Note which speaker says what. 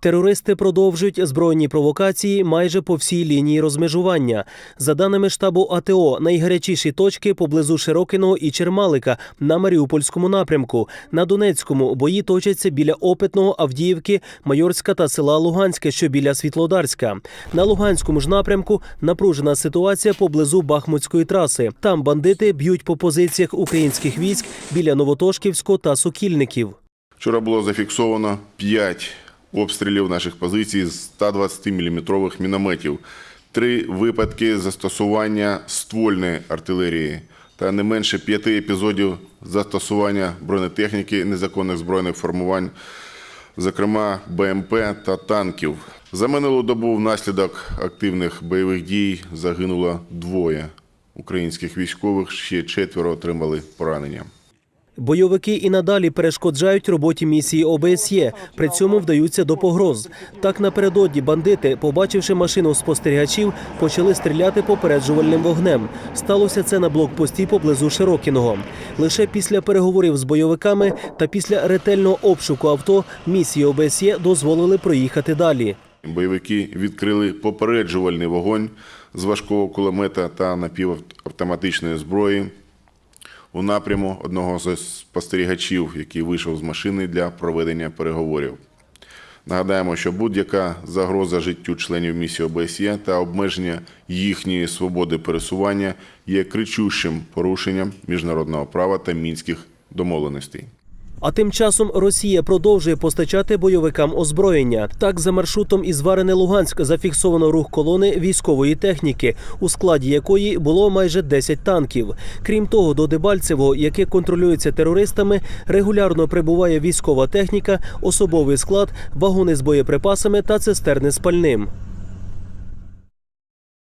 Speaker 1: Терористи продовжують збройні провокації майже по всій лінії розмежування. За даними штабу АТО, найгарячіші точки поблизу Широкиного і Чермалика на Маріупольському напрямку. На Донецькому бої точаться біля Опитного, Авдіївки, Майорська та села Луганське, що біля Світлодарська. На Луганському ж напрямку напружена ситуація поблизу Бахмутської траси. Там бандити б'ють по позиціях українських військ біля Новотошківського та Сокільників.
Speaker 2: Вчора було зафіксовано 5 обстрілів наших позицій з 120-мм мінометів, три випадки застосування ствольної артилерії та не менше п'яти епізодів застосування бронетехніки незаконних збройних формувань, зокрема БМП та танків. За минулу добу внаслідок активних бойових дій загинуло двоє українських військових, ще четверо отримали поранення.
Speaker 1: Бойовики і надалі перешкоджають роботі місії ОБСЄ, при цьому вдаються до погроз. Так напередодні бандити, побачивши машину спостерігачів, почали стріляти попереджувальним вогнем. Сталося це на блокпості поблизу Широкіного. Лише після переговорів з бойовиками та після ретельного обшуку авто місії ОБСЄ дозволили проїхати далі.
Speaker 2: Бойовики відкрили попереджувальний вогонь з важкого кулемета та напівавтоматичної зброї у напряму одного з спостерігачів, який вийшов з машини для проведення переговорів. Нагадаємо, що будь-яка загроза життю членів місії ОБСЄ та обмеження їхньої свободи пересування є кричущим порушенням міжнародного права та мінських домовленостей.
Speaker 1: А тим часом Росія продовжує постачати бойовикам озброєння. Так, за маршрутом із Варене Луганськ зафіксовано рух колони військової техніки, у складі якої було майже 10 танків. Крім того, до Дебальцевого, яке контролюється терористами, регулярно прибуває військова техніка, особовий склад, вагони з боєприпасами та цистерни з пальним.